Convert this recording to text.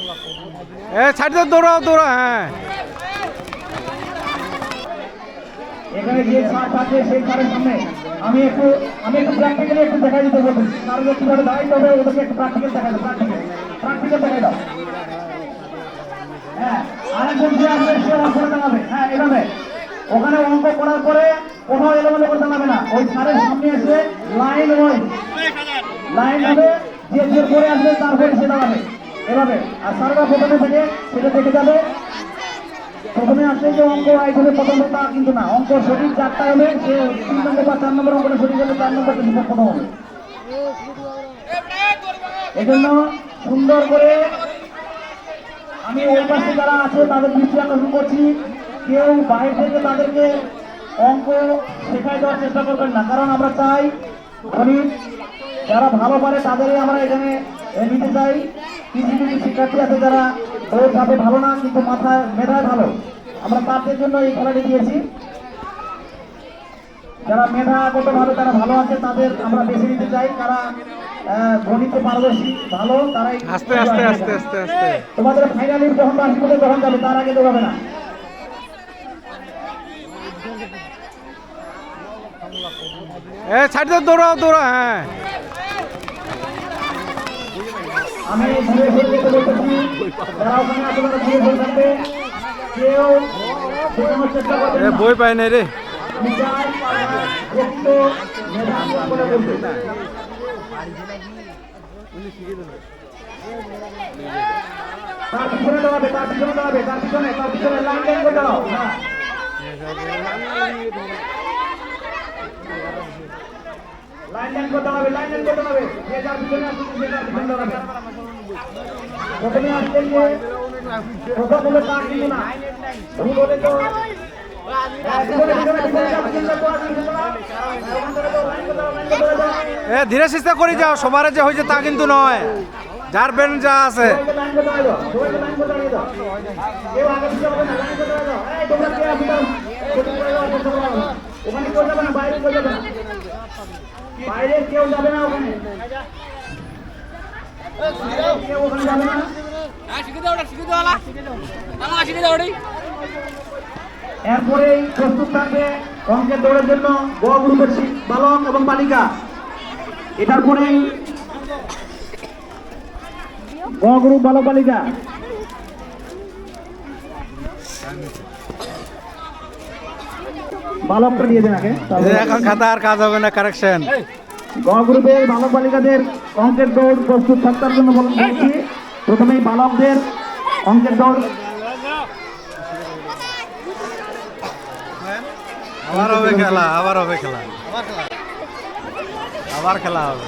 এ, ছাড় দাও দৌড়াও দৌড়াও হ্যাঁ। এখানে যে ছাড় আছে, সেই সামনে। আমি একটু আমি একটু প্র্যাকটিক্যালি একটু দিতে তারা কীভাবে দাঁড়াইতে হবে ওদেরকে একটু প্র্যাকটিক্যাল দাও প্র্যাকটিক্যাল প্র্যাকটিক্যাল দাও। হ্যাঁ আরেকজন যে আসবে সে হ্যাঁ এভাবে। ওখানে অঙ্ক করার পরে কোথাও এলোমেলো করে দাঁড়াবে না। ওই ছাড়ের সামনে এসে লাইন লাইন হবে, যে যে করে আসবে, তারপরে সে দাঁড়াবে। এভাবে, আর স্যাররা প্রথমে থেকে, সেটা দেখে যাবে। প্রথমে আসলে যে অঙ্ক, আই হবে প্রথম তা কিন্তু না। অঙ্ক সঠিক চারটা হবে, সে তিন নম্বর বা চার নম্বর অঙ্কটা সঠিক হলে চার নম্বর কিন্তু প্রথম হবে। এজন্য সুন্দর করে আমি ওই পাশে যারা আছে, তাদের দৃষ্টি আকর্ষণ করছি। কেউ বাইরে থেকে তাদেরকে অঙ্ক শেখাই দেওয়ার চেষ্টা করবেন না। কারণ আমরা চাই গণিত যারা ভালো পারে তাদেরই আমরা এখানে নিতে চাই। কিছু কিছু শিক্ষার্থী আছে যারা ওই ভাবে ভালো না কিন্তু মাথায় মেধায় ভালো। আমরা তাদের জন্য এই খেলাটি দিয়েছি। যারা মেধাগত ভাবে তারা ভালো আছে তাদের আমরা বেছে নিতে চাই। তারা গণিতে পারদর্শী ভালো তারাই আস্তে আস্তে আস্তে আস্তে আস্তে। তোমাদের ফাইনালি যখন রাষ্ট্রপতি যখন যাবে তার আগে দৌড়াবে না। এ ছাড় দৌড়াও দৌড়াও হ্যাঁ। আমি ঘুরে ঘুরে যেতে বলতেছি যারা ওখানে আছে ঘুরে ঘুরে থাকবে। কেউ শেখানোর চেষ্টা করবে বই পাই নাই রে। আমি চাই মেধা করে বলতে তার পিছনে দাঁড়াবে তার পিছনে দাঁড়াবে তার পিছনে তার পিছনে লাইন লাইন করে দাঁড়াও। লাইন লাইন করে দাঁড়াবে লাইন লাইন করে দাঁড়াবে। যে যার পিছনে আসছে সে তার পিছনে দাঁড়াবে। প্রথমে আসছেন যে কিন্তু না ভুল হলে তো ধীরে সুস্থে করে যাও, সবার যে হয়েছে তা কিন্তু নয় যার বেন যা আছে বাইরে কেউ যাবে না। ওখানে এরপরেই প্রস্তুত থাকবে অঙ্কের দৌড়ের জন্য গ গ্রুপের বালক এবং বালিকা। এটার পরেই গ গ্রুপ বালক বালিকা। বালকটা দিয়ে দেন আগে। এখন খাতা আর কাজ হবে না কারেকশন গ গ্রুপের বালক বালিকাদের অঙ্কের দৌড় প্রস্তুত থাকার জন্য বলুন প্রথমে প্রথমেই বালকদের অঙ্কের দৌড়। আবার হবে খেলা আবার হবে খেলা। আবার খেলা হবে।